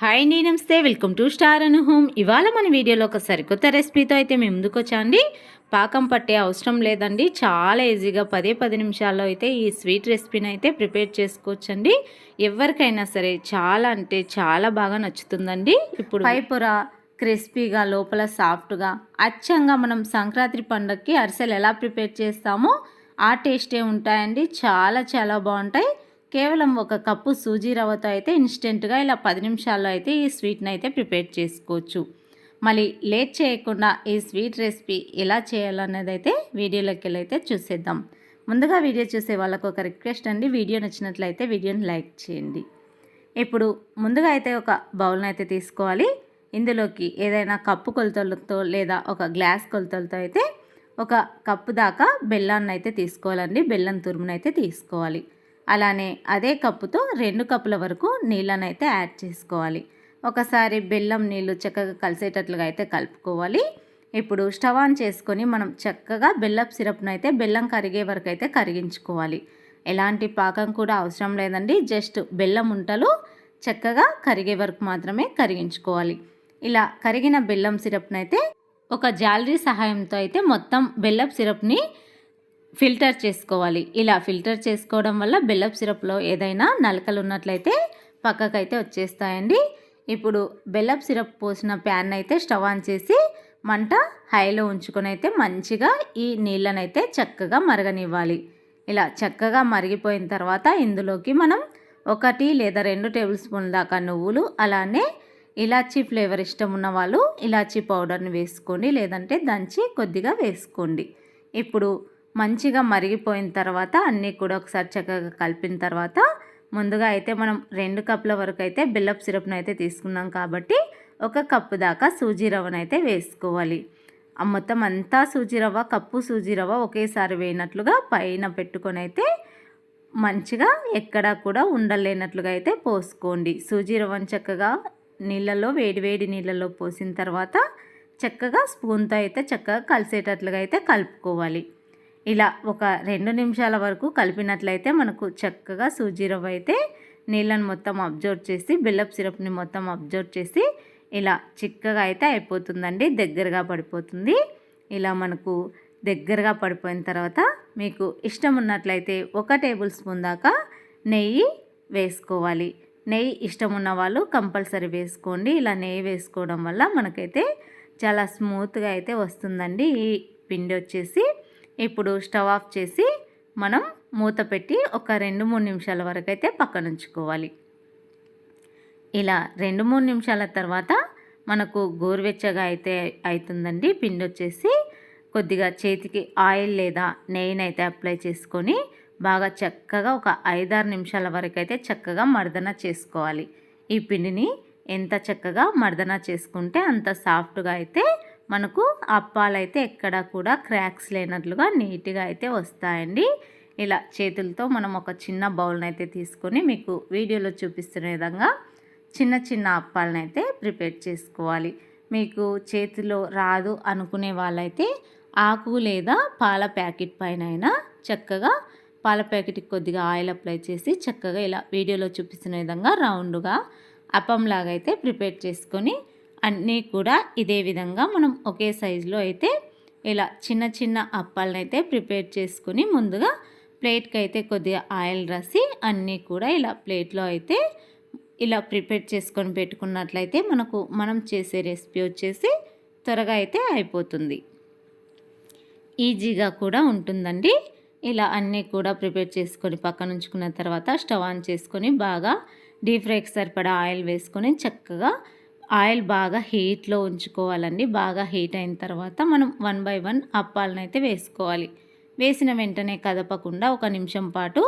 Hi అండి నమస్తే. Welcome to star Anu home ఇవాళ మన వీడియోలో ఒక సరికొత్త రెసిపీతో అయితే మేము ముందుకు వచ్చాండి పాకం పట్టే అవసరం లేదండి. చాలా ఈజీగా పదే పది నిమిషాల్లో అయితే ఈ స్వీట్ రెసిపీని అయితే ప్రిపేర్ చేసుకోవచ్చండి. ఎవరికైనా సరే చాలా అంటే చాలా బాగా నచ్చుతుందండి. ఇప్పుడు పైపుర క్రిస్పీగా లోపల సాఫ్ట్గా అచ్చంగా మనం సంక్రాంతి పండగకి అరిసెలు ఎలా ప్రిపేర్ చేస్తామో ఆ టేస్టే ఉంటాయండి. చాలా చాలా బాగుంటాయి. కేవలం ఒక కప్పు సూజీ రవ్వతో అయితే ఇన్స్టెంట్గా ఇలా పది నిమిషాల్లో అయితే ఈ స్వీట్ని అయితే ప్రిపేర్ చేసుకోవచ్చు. మళ్ళీ లేట్ చేయకుండా ఈ స్వీట్ రెసిపీ ఎలా చేయాలనేది అయితే వీడియోలోకి వెళ్ళి అయితే చూసేద్దాం. ముందుగా వీడియో చూసే వాళ్ళకు ఒక రిక్వెస్ట్ అండి. వీడియో నచ్చినట్లయితే వీడియోని లైక్ చేయండి. ఇప్పుడు ముందుగా అయితే ఒక బౌల్ని అయితే తీసుకోవాలి. ఇందులోకి ఏదైనా కప్పు కొలతలతో లేదా ఒక గ్లాస్ కొలతలతో అయితే ఒక కప్పు దాకా బెల్లాన్ని అయితే తీసుకోవాలండి. బెల్లం తురుమునైతే తీసుకోవాలి. అలానే అదే కప్పుతో రెండు కప్పుల వరకు నీళ్ళని అయితే యాడ్ చేసుకోవాలి. ఒకసారి బెల్లం నీళ్ళు చక్కగా కలిసేటట్లుగా అయితే కలుపుకోవాలి. ఇప్పుడు స్టవ్ ఆన్ చేసుకొని మనం చక్కగా బెల్లం సిరప్ను అయితే బెల్లం కరిగే వరకు అయితే కరిగించుకోవాలి. ఎలాంటి పాకం కూడా అవసరం లేదండి. జస్ట్ బెల్లం ఉంటలు చక్కగా కరిగే వరకు మాత్రమే కరిగించుకోవాలి. ఇలా కరిగిన బెల్లం సిరప్ను అయితే ఒక జాలరీ సహాయంతో అయితే మొత్తం బెల్లం సిరప్ని ఫిల్టర్ చేసుకోవాలి. ఇలా ఫిల్టర్ చేసుకోవడం వల్ల బెల్లప్ సిరప్లో ఏదైనా నలకలు ఉన్నట్లయితే పక్కకైతే వచ్చేస్తాయండి. ఇప్పుడు బెల్లప్ సిరప్ పోసిన ప్యాన్ అయితే స్టవ్ ఆన్ చేసి మంట హైలో ఉంచుకొని అయితే మంచిగా ఈ నీళ్ళనైతే చక్కగా మరగనివ్వాలి. ఇలా చక్కగా మరిగిపోయిన తర్వాత ఇందులోకి మనం ఒకటి లేదా రెండు టేబుల్ స్పూన్ల దాకా నువ్వులు అలానే ఇలాచీ ఫ్లేవర్ ఇష్టం ఉన్న వాళ్ళు ఇలాచీ పౌడర్ని వేసుకోండి లేదంటే దంచి కొద్దిగా వేసుకోండి. ఇప్పుడు మంచిగా మరిగిపోయిన తర్వాత అన్నీ కూడా ఒకసారి చక్కగా కలిపిన తర్వాత ముందుగా అయితే మనం రెండు కప్పుల వరకు అయితే బిల్లప్ సిరప్ను అయితే తీసుకున్నాం కాబట్టి ఒక కప్పు దాకా సూజీ రవ్వను అయితే వేసుకోవాలి. మొత్తం అంతా సూజీ రవ్వ కప్పు సూజీ రవ్వ ఒకేసారి వేయనట్లుగా పైన పెట్టుకొని అయితే మంచిగా ఎక్కడా కూడా ఉండలేనట్లుగా అయితే పోసుకోండి. సూజీ రవ్వను చక్కగా నీళ్ళలో వేడి వేడి నీళ్ళలో పోసిన తర్వాత చక్కగా స్పూన్తో అయితే చక్కగా కలిసేటట్లుగా అయితే కలుపుకోవాలి. ఇలా ఒక రెండు నిమిషాల వరకు కలిపినట్లయితే మనకు చక్కగా సూజీ రవ్వ అయితే నీళ్ళని మొత్తం అబ్జర్వ్ చేసి బెల్లప్ సిరప్ని మొత్తం అబ్జర్వ్ చేసి ఇలా చిక్కగా అయితే అయిపోతుందండి దగ్గరగా పడిపోతుంది. ఇలా మనకు దగ్గరగా పడిపోయిన తర్వాత మీకు ఇష్టం ఉన్నట్లయితే ఒక టేబుల్ స్పూన్ దాకా నెయ్యి వేసుకోవాలి. నెయ్యి ఇష్టం ఉన్న వాళ్ళు కంపల్సరీ వేసుకోండి. ఇలా నెయ్యి వేసుకోవడం వల్ల మనకైతే చాలా స్మూత్గా అయితే వస్తుందండి. ఈ పిండి వచ్చేసి ఇప్పుడు స్టవ్ ఆఫ్ చేసి మనం మూత పెట్టి ఒక రెండు మూడు నిమిషాల వరకు అయితే పక్కన ఉంచుకోవాలి. ఇలా రెండు మూడు నిమిషాల తర్వాత మనకు గోరువెచ్చగా అయితే అవుతుందండి పిండి వచ్చేసి కొద్దిగా చేతికి ఆయిల్ లేదా నెయ్యినైతే అప్లై చేసుకొని బాగా చక్కగా ఒక ఐదారు నిమిషాల వరకు అయితే చక్కగా మర్దన చేసుకోవాలి. ఈ పిండిని ఎంత చక్కగా మర్దన చేసుకుంటే అంత సాఫ్ట్గా అయితే మనకు అప్పాలైతే ఎక్కడ కూడా క్రాక్స్ లేనట్లుగా నీట్గా అయితే వస్తాయండి. ఇలా చేతులతో మనం ఒక చిన్న బౌల్ని అయితే తీసుకొని మీకు వీడియోలో చూపిస్తున్న విధంగా చిన్న చిన్న అప్పాలను అయితే ప్రిపేర్ చేసుకోవాలి. మీకు చేతిలో రాదు అనుకునే వాళ్ళైతే ఆకు లేదా పాల ప్యాకెట్ పైన అయినా చక్కగా పాల ప్యాకెట్కి కొద్దిగా ఆయిల్ అప్లై చేసి చక్కగా ఇలా వీడియోలో చూపిస్తున్న విధంగా రౌండ్గా అప్పంలాగా అయితే ప్రిపేర్ చేసుకొని అన్నీ కూడా ఇదే విధంగా మనం ఒకే సైజులో అయితే ఇలా చిన్న చిన్న అప్పాలను అయితే ప్రిపేర్ చేసుకుని ముందుగా ప్లేట్కి అయితే కొద్దిగా ఆయిల్ రాసి అన్నీ కూడా ఇలా ప్లేట్లో అయితే ఇలా ప్రిపేర్ చేసుకొని పెట్టుకున్నట్లయితే మనకు మనం చేసే రెసిపీ వచ్చేసి త్వరగా అయితే అయిపోతుంది. ఈజీగా కూడా ఉంటుందండి. ఇలా అన్నీ కూడా ప్రిపేర్ చేసుకొని పక్కన ఉంచుకున్న తర్వాత స్టవ్ ఆన్ చేసుకొని బాగా డీప్ ఫ్రైకి సరిపడా ఆయిల్ వేసుకొని చక్కగా ఆయిల్ బాగా హీట్లో ఉంచుకోవాలండి. బాగా హీట్ అయిన తర్వాత మనం వన్ బై వన్ అప్పాలను అయితే వేసుకోవాలి. వేసిన వెంటనే కదపకుండా ఒక నిమిషం పాటు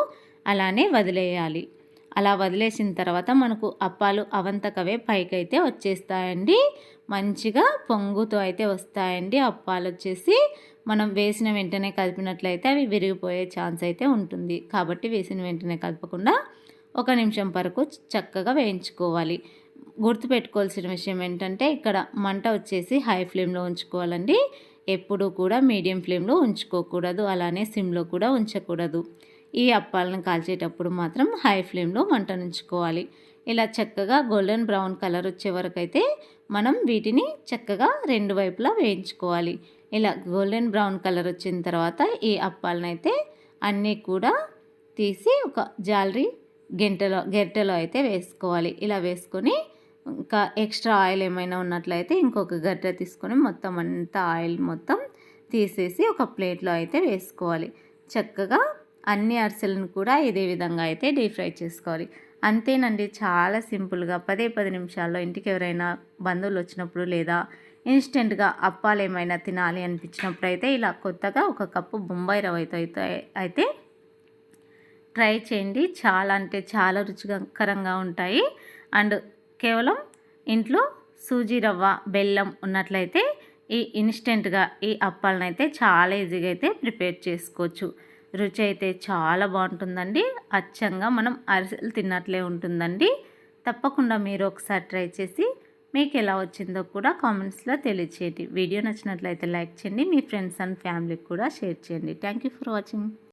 అలానే వదిలేయాలి. అలా వదిలేసిన తర్వాత మనకు అప్పాలు అవంతకవే పైకైతే వచ్చేస్తాయండి. మంచిగా పొంగుతో అయితే వస్తాయండి అప్పాలు వచ్చేసి. మనం వేసిన వెంటనే కలిపినట్లయితే అవి విరిగిపోయే ఛాన్స్ అయితే ఉంటుంది. కాబట్టి వేసిన వెంటనే కలపకుండా ఒక నిమిషం వరకు చక్కగా వేయించుకోవాలి. గుర్తుపెట్టుకోవాల్సిన విషయం ఏంటంటే ఇక్కడ మంట వచ్చేసి హై ఫ్లేమ్లో ఉంచుకోవాలండి. ఎప్పుడూ కూడా మీడియం ఫ్లేమ్లో ఉంచుకోకూడదు. అలానే సిమ్లో కూడా ఉంచకూడదు. ఈ అప్పాలను కాల్చేటప్పుడు మాత్రం హై ఫ్లేమ్లో మంట ఉంచుకోవాలి ఇలా చక్కగా గోల్డెన్ బ్రౌన్ కలర్ వచ్చే వరకు అయితే మనం వీటిని చక్కగా రెండు వైపులా వేయించుకోవాలి. ఇలా గోల్డెన్ బ్రౌన్ కలర్ వచ్చిన తర్వాత ఈ అప్పాలనైతే అన్నీ కూడా తీసి ఒక జాలరీ గెంటలో గెరిటెలో అయితే వేసుకోవాలి. ఇలా వేసుకొని ఇంకా ఎక్స్ట్రా ఆయిల్ ఏమైనా ఉన్నట్లయితే ఇంకొక గడ్డ తీసుకొని మొత్తం అంతా ఆయిల్ మొత్తం తీసేసి ఒక ప్లేట్లో అయితే వేసుకోవాలి. చక్కగా అన్ని అరిసెలను కూడా ఇదే విధంగా అయితే డీప్ ఫ్రై చేసుకోవాలి. అంతేనండి చాలా సింపుల్గా పదే పది నిమిషాల్లో ఇంటికి ఎవరైనా బంధువులు వచ్చినప్పుడు లేదా ఇన్స్టెంట్గా అప్పాలు ఏమైనా తినాలి అనిపించినప్పుడు అయితే ఇలా కొత్తగా ఒక కప్పు బొంబాయి రవ్వ అయితే అయితే ట్రై చేయండి. చాలా అంటే చాలా రుచికరంగా ఉంటాయి. అండ్ కేవలం ఇంట్లో సూజీ రవ్వ బెల్లం ఉన్నట్లయితే ఈ ఇన్స్టెంట్గా ఈ అప్పాలను అయితే చాలా ఈజీగా అయితే ప్రిపేర్ చేసుకోవచ్చు. రుచి అయితే చాలా బాగుంటుందండి. అచ్చంగా మనం అరిసెలు తిన్నట్లే ఉంటుందండి. తప్పకుండా మీరు ఒకసారి ట్రై చేసి మీకు ఎలా వచ్చిందో కూడా కామెంట్స్లో తెలియచేయండి. వీడియో నచ్చినట్లయితే లైక్ చేయండి. మీ ఫ్రెండ్స్ అండ్ ఫ్యామిలీకి కూడా షేర్ చేయండి. Thank you for watching.